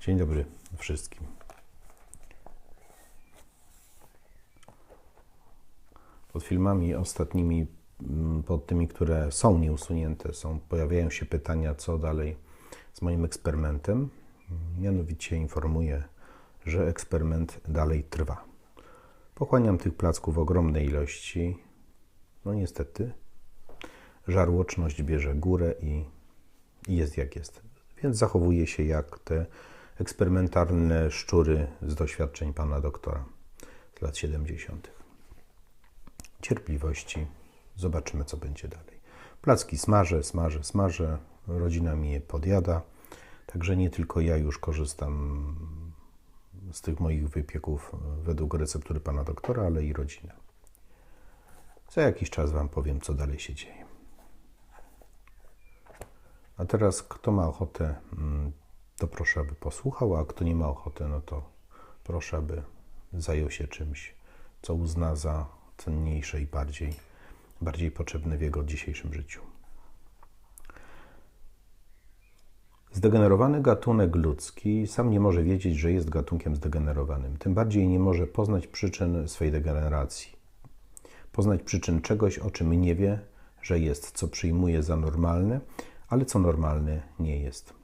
Dzień dobry wszystkim. Pod filmami ostatnimi, mm, pod tymi, które są nieusunięte, są, pojawiają się pytania, co dalej z moim eksperymentem. Mianowicie informuję, że eksperyment dalej trwa. Pochłaniam tych placków ogromnej ilości. No niestety, żarłoczność bierze górę i, jest jak jest. Więc zachowuje się jak te eksperymentalne szczury z doświadczeń pana doktora z lat 70. Cierpliwości. Zobaczymy, co będzie dalej. Placki smażę, smażę, smażę. Rodzina mi je podjada. Także nie tylko ja już korzystam z tych moich wypieków według receptury pana doktora, ale i rodzina. Za jakiś czas Wam powiem, co dalej się dzieje. A teraz, kto ma ochotę, mm, to proszę, aby posłuchał, a kto nie ma ochoty, no to proszę, aby zajął się czymś, co uzna za cenniejsze i bardziej, bardziej potrzebne w jego dzisiejszym życiu. Zdegenerowany gatunek ludzki sam nie może wiedzieć, że jest gatunkiem zdegenerowanym. Tym bardziej nie może poznać przyczyn swej degeneracji. Poznać przyczyn czegoś, o czym nie wie, że jest, co przyjmuje za normalne, ale co normalne nie jest.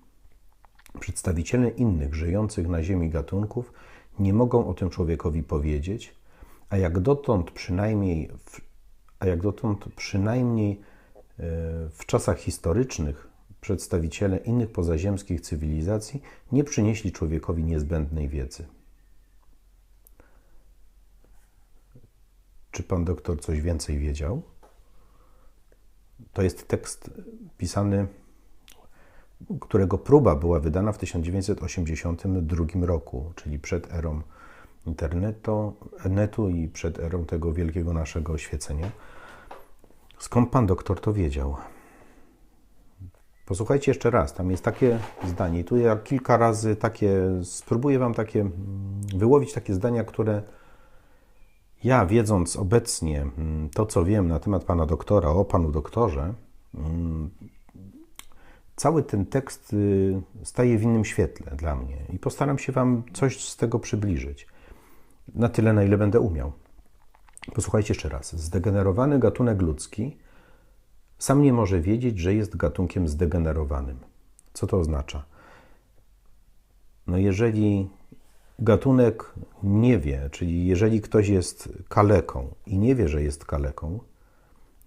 Przedstawiciele innych żyjących na Ziemi gatunków nie mogą o tym człowiekowi powiedzieć, a jak dotąd przynajmniej w, a jak dotąd przynajmniej e, w czasach historycznych przedstawiciele innych pozaziemskich cywilizacji nie przynieśli człowiekowi niezbędnej wiedzy. Czy pan doktor coś więcej wiedział? To jest tekst pisany, którego próba była wydana w 1982 roku, czyli przed erą internetu, netu i przed erą tego wielkiego naszego oświecenia. Skąd pan doktor to wiedział? Posłuchajcie jeszcze raz, tam jest takie zdanie. Tu ja kilka razy takie, spróbuję wam takie, mm, wyłowić takie zdania, które ja, wiedząc obecnie mm, to, co wiem na temat pana doktora, o panu doktorze, mm, cały ten tekst y, staje w innym świetle dla mnie i postaram się wam coś z tego przybliżyć. Na tyle, na ile będę umiał. Posłuchajcie jeszcze raz. Zdegenerowany gatunek ludzki sam nie może wiedzieć, że jest gatunkiem zdegenerowanym. Co to oznacza? No jeżeli gatunek nie wie, czyli jeżeli ktoś jest kaleką i nie wie, że jest kaleką,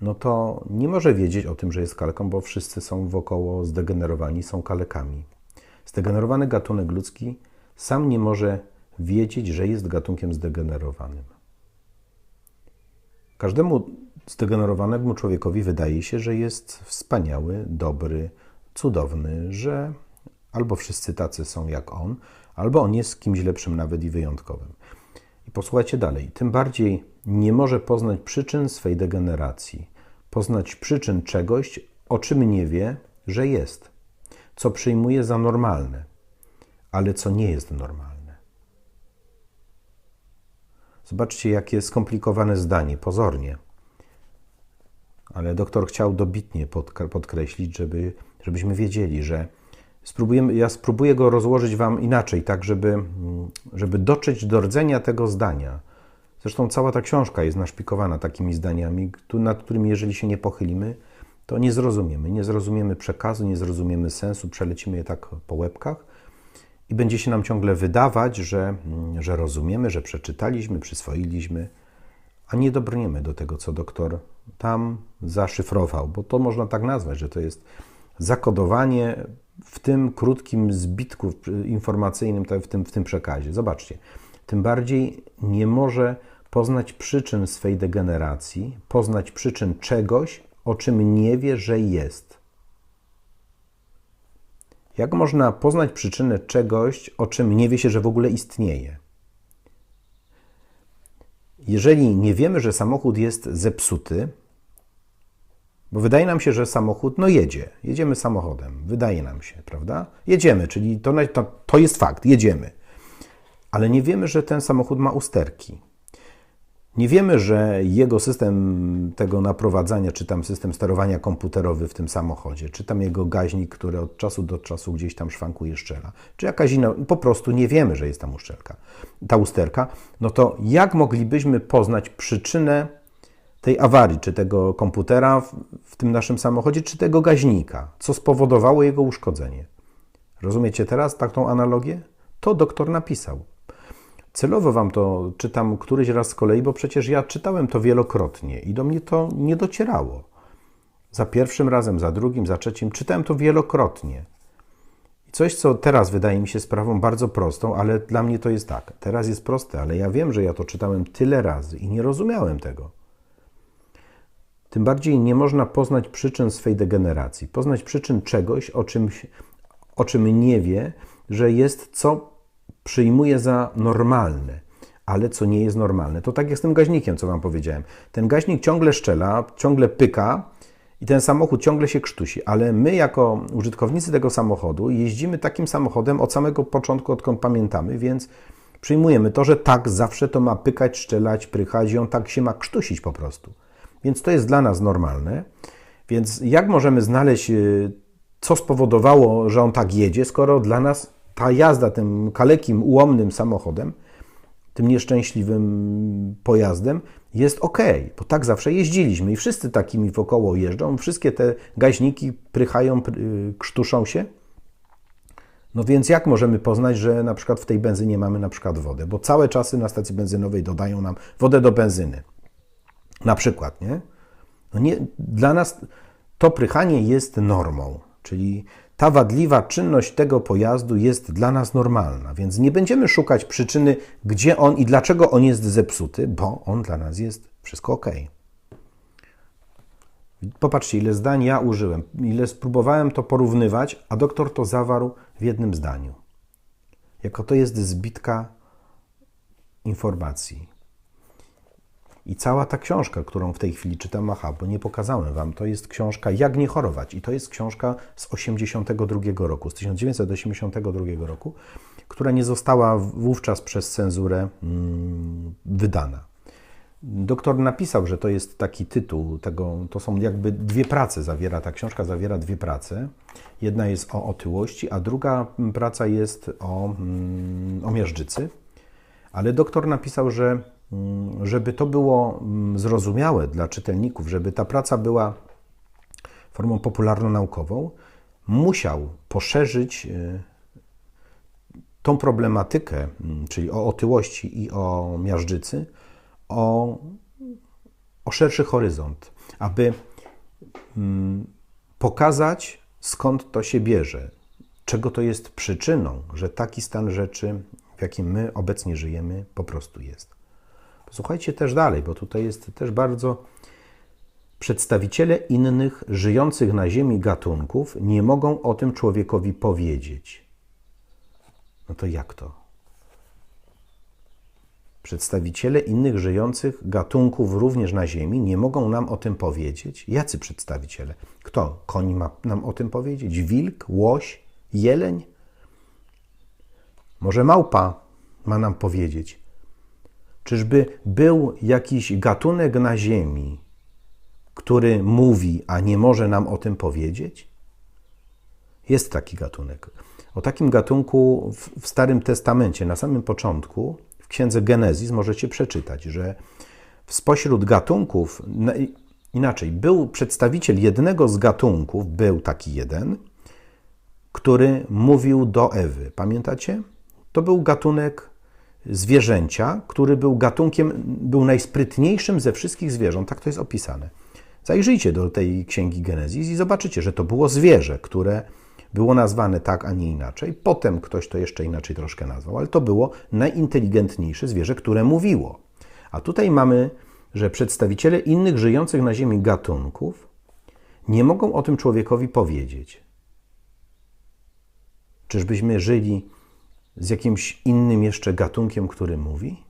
no to nie może wiedzieć o tym, że jest kaleką, bo wszyscy są wokoło zdegenerowani, są kalekami. Zdegenerowany gatunek ludzki sam nie może wiedzieć, że jest gatunkiem zdegenerowanym. Każdemu zdegenerowanemu człowiekowi wydaje się, że jest wspaniały, dobry, cudowny, że albo wszyscy tacy są jak on, albo on jest kimś lepszym nawet i wyjątkowym. Posłuchajcie dalej. Tym bardziej nie może poznać przyczyn swej degeneracji, poznać przyczyn czegoś, o czym nie wie, że jest, co przyjmuje za normalne, ale co nie jest normalne. Zobaczcie, jakie skomplikowane zdanie, pozornie. Ale doktor chciał dobitnie podkreślić, żeby, żebyśmy wiedzieli, że spróbujemy, ja spróbuję go rozłożyć Wam inaczej, tak, żeby, żeby dotrzeć do rdzenia tego zdania. Zresztą cała ta książka jest naszpikowana takimi zdaniami, nad którymi, jeżeli się nie pochylimy, to nie zrozumiemy. Nie zrozumiemy przekazu, nie zrozumiemy sensu, przelecimy je tak po łebkach i będzie się nam ciągle wydawać, że, że rozumiemy, że przeczytaliśmy, przyswoiliśmy, a nie dobrniemy do tego, co doktor tam zaszyfrował, bo to można tak nazwać, że to jest zakodowanie w tym krótkim zbitku informacyjnym, w tym, w tym przekazie. Zobaczcie, tym bardziej nie może poznać przyczyn swej degeneracji, poznać przyczyn czegoś, o czym nie wie, że jest. Jak można poznać przyczynę czegoś, o czym nie wie się, że w ogóle istnieje? Jeżeli nie wiemy, że samochód jest zepsuty, bo wydaje nam się, że samochód, no jedzie, jedziemy samochodem, wydaje nam się, prawda? Jedziemy, czyli to, to, to jest fakt, jedziemy. Ale nie wiemy, że ten samochód ma usterki. Nie wiemy, że jego system tego naprowadzania, czy tam system sterowania komputerowy w tym samochodzie, czy tam jego gaźnik, który od czasu do czasu gdzieś tam szwankuje, szczela, czy jakaś inna, po prostu nie wiemy, że jest tam uszczelka, ta usterka, no to jak moglibyśmy poznać przyczynę tej awarii, czy tego komputera w, w tym naszym samochodzie, czy tego gaźnika, co spowodowało jego uszkodzenie? Rozumiecie teraz taką analogię? To doktor napisał. Celowo Wam to czytam któryś raz z kolei, bo przecież ja czytałem to wielokrotnie i do mnie to nie docierało. Za pierwszym razem, za drugim, za trzecim czytałem to wielokrotnie. I coś, co teraz wydaje mi się sprawą bardzo prostą, ale dla mnie to jest tak. Teraz jest proste, ale ja wiem, że ja to czytałem tyle razy i nie rozumiałem tego. Tym bardziej nie można poznać przyczyn swej degeneracji, poznać przyczyn czegoś, o, czymś, o czym nie wie, że jest co przyjmuje za normalne, ale co nie jest normalne. To tak jak z tym gaźnikiem, co Wam powiedziałem. Ten gaźnik ciągle szczela, ciągle pyka i ten samochód ciągle się krztusi, ale my jako użytkownicy tego samochodu jeździmy takim samochodem od samego początku, odkąd pamiętamy, więc przyjmujemy to, że tak zawsze to ma pykać, szczelać, prychać i on tak się ma krztusić po prostu. Więc to jest dla nas normalne. Więc jak możemy znaleźć, y, co spowodowało, że on tak jedzie, skoro dla nas ta jazda tym kalekim, ułomnym samochodem, tym nieszczęśliwym pojazdem jest ok, bo tak zawsze jeździliśmy i wszyscy takimi wokoło jeżdżą, wszystkie te gaźniki prychają, krztuszą się. No więc jak możemy poznać, że na przykład w tej benzynie mamy na przykład wodę? Bo całe czasy na stacji benzynowej dodają nam wodę do benzyny. Na przykład, nie? No nie dla nas to prychanie jest normą, czyli ta wadliwa czynność tego pojazdu jest dla nas normalna, więc nie będziemy szukać przyczyny, gdzie on i dlaczego on jest zepsuty, bo on dla nas jest wszystko ok. Popatrzcie, ile zdań ja użyłem, ile spróbowałem to porównywać, a doktor to zawarł w jednym zdaniu. Jako to jest zbitka informacji. I cała ta książka, którą w tej chwili czytam, aha, bo nie pokazałem Wam, to jest książka Jak nie chorować. I to jest książka z 82 roku, z 1982 roku, która nie została wówczas przez cenzurę mm, wydana. Doktor napisał, że to jest taki tytuł tego, to są jakby dwie prace zawiera, ta książka zawiera dwie prace. Jedna jest o otyłości, a druga praca jest o, mm, o miażdżycy. Ale doktor napisał, że Mm, żeby to było mm, zrozumiałe dla czytelników, żeby ta praca była formą popularno-naukową, musiał poszerzyć y, tą problematykę, mm, czyli o otyłości i o miażdżycy, o, o szerszy horyzont, aby pokazać, skąd to się bierze, czego to jest przyczyną, że taki stan rzeczy, w jakim my obecnie żyjemy, po prostu jest. Słuchajcie też dalej, bo tutaj jest też bardzo. Przedstawiciele innych żyjących na Ziemi gatunków nie mogą o tym człowiekowi powiedzieć. No to jak to? Przedstawiciele innych żyjących gatunków również na Ziemi nie mogą nam o tym powiedzieć. Jacy przedstawiciele? Kto? Koń ma nam o tym powiedzieć? Wilk? Łoś? Jeleń? Może małpa ma nam powiedzieć? Czyżby był jakiś gatunek na Ziemi, który mówi, a nie może nam o tym powiedzieć? Jest taki gatunek. O takim gatunku w Starym Testamencie, na samym początku, w księdze Genezis, możecie przeczytać, że spośród gatunków, inaczej, był przedstawiciel jednego z gatunków, był taki jeden, który mówił do Ewy. Pamiętacie? To był gatunek zwierzęcia, który był gatunkiem, był najsprytniejszym ze wszystkich zwierząt. Tak to jest opisane. Zajrzyjcie do tej księgi Genezis i zobaczycie, że to było zwierzę, które było nazwane tak, a nie inaczej. Potem ktoś to jeszcze inaczej troszkę nazwał, ale to było najinteligentniejsze zwierzę, które mówiło. A tutaj mamy, że przedstawiciele innych żyjących na Ziemi gatunków nie mogą o tym człowiekowi powiedzieć. Czyżbyśmy żyli z jakimś innym jeszcze gatunkiem, który mówi?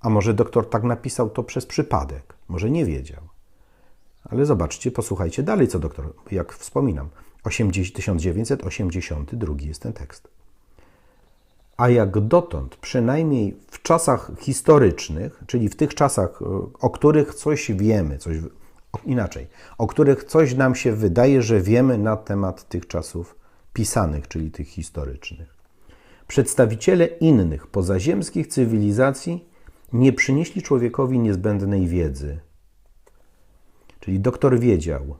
A może doktor tak napisał to przez przypadek? Może nie wiedział. Ale zobaczcie, posłuchajcie dalej, co doktor, jak wspominam, 1982 jest ten tekst. a jak dotąd, przynajmniej w czasach historycznych, czyli w tych czasach, o których coś wiemy, coś inaczej, o których coś nam się wydaje, że wiemy na temat tych czasów pisanych, czyli tych historycznych. Przedstawiciele innych pozaziemskich cywilizacji nie przynieśli człowiekowi niezbędnej wiedzy. Czyli doktor wiedział,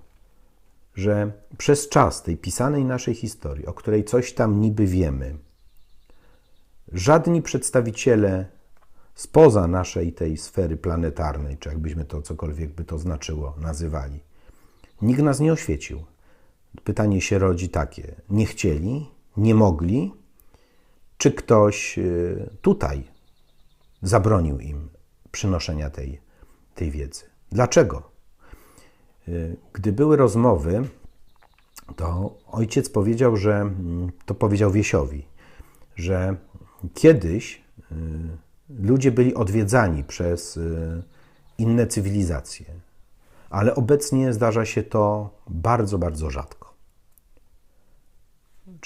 że przez czas tej pisanej naszej historii, o której coś tam niby wiemy, żadni przedstawiciele spoza naszej tej sfery planetarnej, czy jakbyśmy to cokolwiek by to znaczyło, nazywali, nikt nas nie oświecił. Pytanie się rodzi takie: nie chcieli, nie mogli, czy ktoś y, tutaj zabronił im przynoszenia tej, tej wiedzy? Dlaczego? Y, gdy były rozmowy, to ojciec powiedział, że mm, to powiedział Wiesiowi, że kiedyś y, ludzie byli odwiedzani przez inne cywilizacje, ale obecnie zdarza się to bardzo, bardzo rzadko.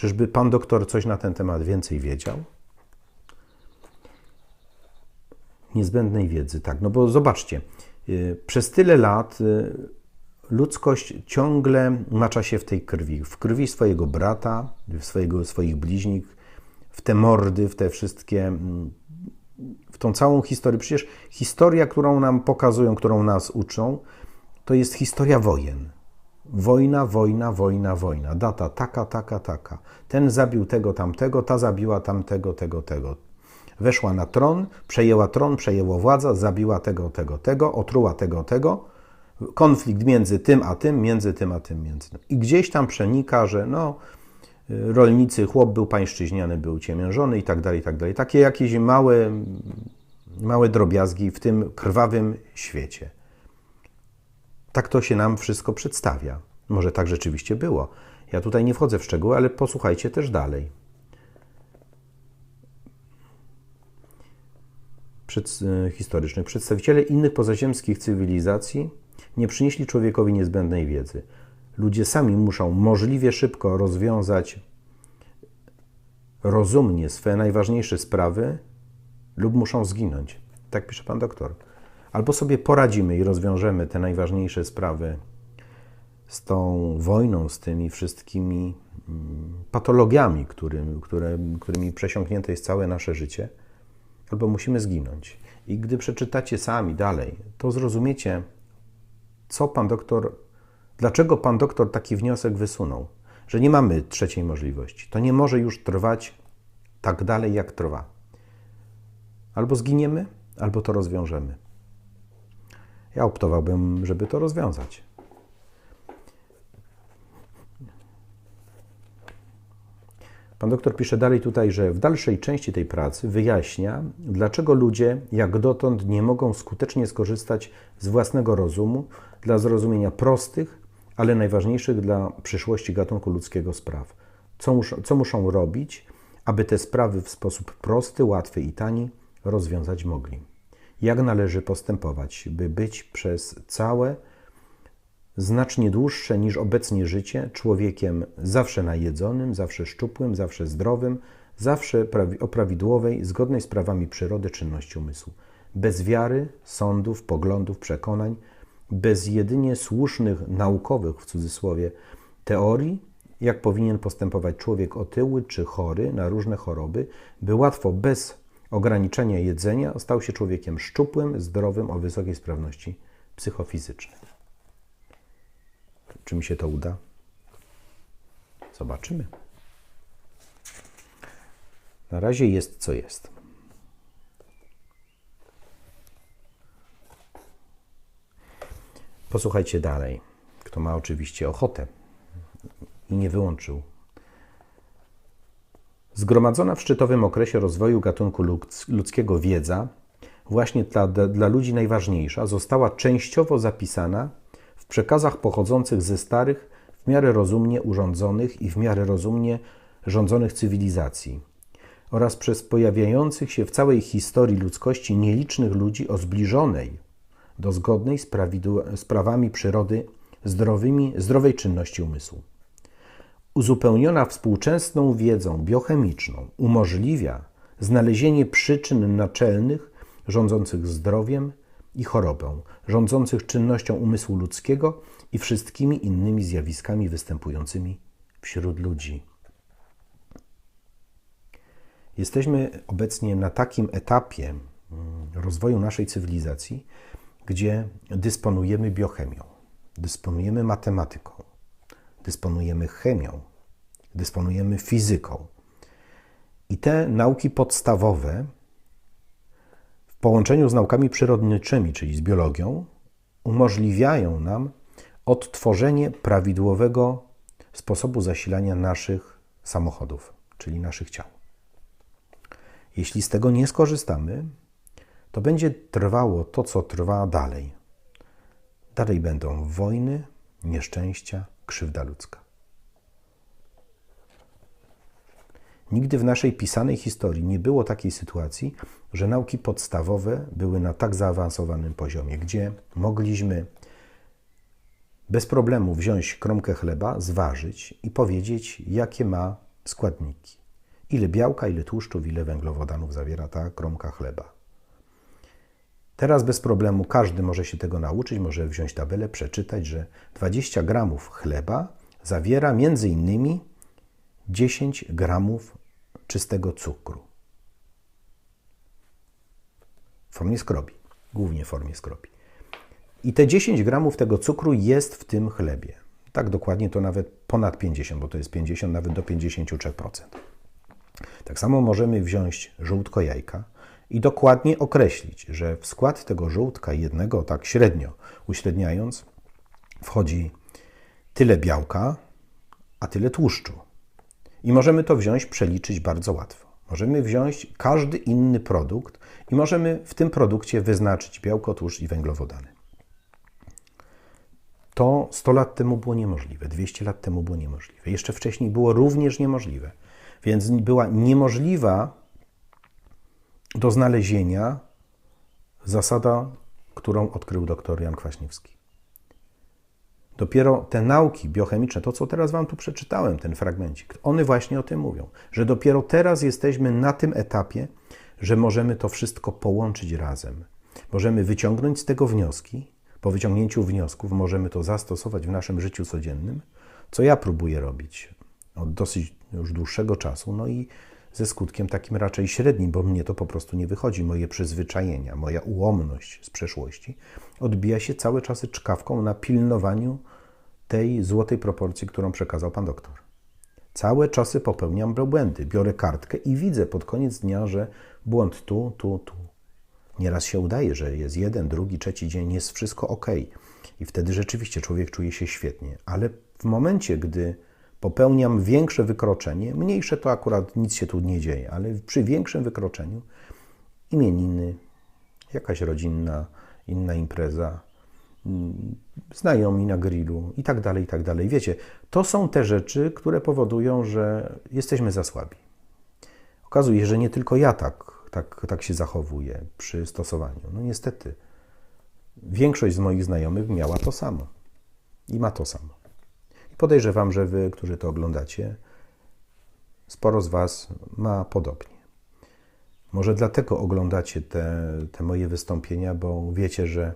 Czyżby pan doktor coś na ten temat więcej wiedział? Niezbędnej wiedzy, tak. No bo zobaczcie, y, przez tyle lat y, ludzkość ciągle macza się w tej krwi. W krwi swojego brata, swojego, swoich bliźnich, w te mordy, w te wszystkie, mm, w tą całą historię. Przecież historia, którą nam pokazują, którą nas uczą, to jest historia wojen. Wojna, wojna, wojna, wojna. Data taka, taka, taka. Ten zabił tego, tamtego, ta zabiła tamtego, tego, tego. Weszła na tron, przejęła tron, przejęła władza, zabiła tego, tego, tego, otruła tego, tego. Konflikt między tym a tym, między tym a tym, między tym. I gdzieś tam przenika, że no, rolnicy, chłop był pańszczyźniany, był ciemiężony i tak dalej, i tak dalej. Takie jakieś małe, małe drobiazgi w tym krwawym świecie. Tak to się nam wszystko przedstawia. Może tak rzeczywiście było. Ja tutaj nie wchodzę w szczegóły, ale posłuchajcie też dalej. Przed, e, historycznych. Przedstawiciele innych pozaziemskich cywilizacji nie przynieśli człowiekowi niezbędnej wiedzy. Ludzie sami muszą możliwie szybko rozwiązać rozumnie swe najważniejsze sprawy lub muszą zginąć. Tak pisze pan doktor. Albo sobie poradzimy i rozwiążemy te najważniejsze sprawy z tą wojną, z tymi wszystkimi mm, patologiami, którym, które, którymi przesiąknięte jest całe nasze życie, albo musimy zginąć. I gdy przeczytacie sami dalej, to zrozumiecie, co pan doktor, dlaczego pan doktor taki wniosek wysunął, że nie mamy trzeciej możliwości. To nie może już trwać tak dalej, jak trwa. Albo zginiemy, albo to rozwiążemy. Ja optowałbym, żeby to rozwiązać. Pan doktor pisze dalej tutaj, że w dalszej części tej pracy wyjaśnia, dlaczego ludzie jak dotąd nie mogą skutecznie skorzystać z własnego rozumu dla zrozumienia prostych, ale najważniejszych dla przyszłości gatunku ludzkiego spraw. Co muszą, co muszą robić, aby te sprawy w sposób prosty, łatwy i tani rozwiązać mogli jak należy postępować, by być przez całe, znacznie dłuższe niż obecnie życie, człowiekiem zawsze najedzonym, zawsze szczupłym, zawsze zdrowym, zawsze o prawidłowej, zgodnej z prawami przyrody czynności umysłu. Bez wiary, sądów, poglądów, przekonań, bez jedynie słusznych, naukowych w cudzysłowie teorii, jak powinien postępować człowiek otyły czy chory na różne choroby, by łatwo bez ograniczenia jedzenia stał się człowiekiem szczupłym, zdrowym, o wysokiej sprawności psychofizycznej. Czy mi się to uda? Zobaczymy. Na razie jest co jest. Posłuchajcie dalej. Kto ma oczywiście ochotę i nie wyłączył Zgromadzona w szczytowym okresie rozwoju gatunku ludzkiego wiedza, właśnie dla, ludzi najważniejsza, została częściowo zapisana w przekazach pochodzących ze starych, w miarę rozumnie urządzonych i w miarę rozumnie rządzonych cywilizacji oraz przez pojawiających się w całej historii ludzkości nielicznych ludzi o zbliżonej do zgodnej z prawami przyrody zdrowymi, zdrowej czynności umysłu uzupełniona współczesną wiedzą biochemiczną, umożliwia znalezienie przyczyn naczelnych rządzących zdrowiem i chorobą, rządzących czynnością umysłu ludzkiego i wszystkimi innymi zjawiskami występującymi wśród ludzi. Jesteśmy obecnie na takim etapie mm, rozwoju naszej cywilizacji, gdzie dysponujemy biochemią, dysponujemy matematyką, dysponujemy chemią, dysponujemy fizyką. I te nauki podstawowe w połączeniu z naukami przyrodniczymi, czyli z biologią, umożliwiają nam odtworzenie prawidłowego sposobu zasilania naszych samochodów, czyli naszych ciał. Jeśli z tego nie skorzystamy, to będzie trwało to, co trwa dalej. Dalej będą wojny, nieszczęścia, krzywda ludzka. Nigdy w naszej pisanej historii nie było takiej sytuacji, że nauki podstawowe były na tak zaawansowanym poziomie, gdzie mogliśmy bez problemu wziąć kromkę chleba, zważyć i powiedzieć, jakie ma składniki. Ile białka, ile tłuszczów, ile węglowodanów zawiera ta kromka chleba. Teraz bez problemu każdy może się tego nauczyć, może wziąć tabelę, przeczytać, że 20 gramów chleba zawiera między innymi 10 gramów czystego cukru. W formie skrobi, głównie w formie skrobi. I te 10 gramów tego cukru jest w tym chlebie. Tak dokładnie to nawet ponad 50, bo to jest 50 nawet do 53%. Tak samo możemy wziąć żółtko jajka i dokładnie określić, że w skład tego żółtka jednego, tak średnio uśredniając, wchodzi tyle białka, a tyle tłuszczu. I możemy to wziąć, przeliczyć bardzo łatwo. Możemy wziąć każdy inny produkt i możemy w tym produkcie wyznaczyć białko, tłuszcz i węglowodany. To 100 lat temu było niemożliwe, 200 lat temu było niemożliwe. Jeszcze wcześniej było również niemożliwe. Więc była niemożliwa do znalezienia zasada, którą odkrył dr Jan Kwaśniewski. Dopiero te nauki biochemiczne, to co teraz Wam tu przeczytałem, ten fragmencik, one właśnie o tym mówią, że dopiero teraz jesteśmy na tym etapie, że możemy to wszystko połączyć razem. Możemy wyciągnąć z tego wnioski, po wyciągnięciu wniosków możemy to zastosować w naszym życiu codziennym, co ja próbuję robić od dosyć już dłuższego czasu, no i ze skutkiem takim raczej średnim, bo mnie to po prostu nie wychodzi. Moje przyzwyczajenia, moja ułomność z przeszłości odbija się cały czas czkawką na pilnowaniu tej złotej proporcji, którą przekazał pan doktor. Całe czasy popełniam błędy. Biorę kartkę i widzę pod koniec dnia, że błąd tu, tu, tu. Nieraz się udaje, że jest jeden, drugi, trzeci dzień, jest wszystko ok. I wtedy rzeczywiście człowiek czuje się świetnie. Ale w momencie, gdy popełniam większe wykroczenie, mniejsze to akurat nic się tu nie dzieje, ale przy większym wykroczeniu imieniny, jakaś rodzinna, inna impreza, mm, znajomi na grillu i tak dalej, i tak dalej. Wiecie, to są te rzeczy, które powodują, że jesteśmy za słabi. Okazuje się, że nie tylko ja tak, tak, tak się zachowuję przy stosowaniu. No niestety, większość z moich znajomych miała to samo i ma to samo. Podejrzewam, że Wy, którzy to oglądacie, sporo z Was ma podobnie. Może dlatego oglądacie te, te moje wystąpienia, bo wiecie, że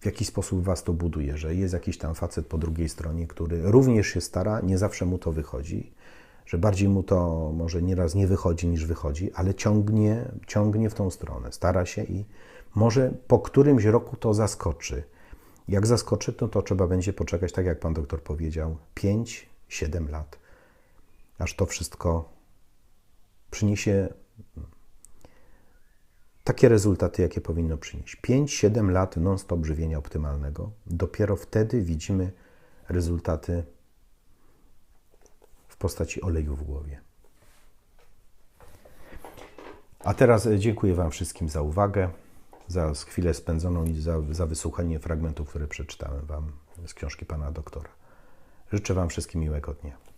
w jakiś sposób Was to buduje, że jest jakiś tam facet po drugiej stronie, który również się stara, nie zawsze mu to wychodzi, że bardziej mu to może nieraz nie wychodzi niż wychodzi, ale ciągnie, ciągnie w tą stronę, stara się i może po którymś roku to zaskoczy jak zaskoczy, to, to trzeba będzie poczekać, tak jak pan doktor powiedział, 5-7 lat, aż to wszystko przyniesie takie rezultaty, jakie powinno przynieść. 5-7 lat non-stop żywienia optymalnego. Dopiero wtedy widzimy rezultaty w postaci oleju w głowie. A teraz dziękuję Wam wszystkim za uwagę za chwilę spędzoną i za, za wysłuchanie fragmentów, które przeczytałem Wam z książki Pana Doktora. Życzę Wam wszystkim miłego dnia.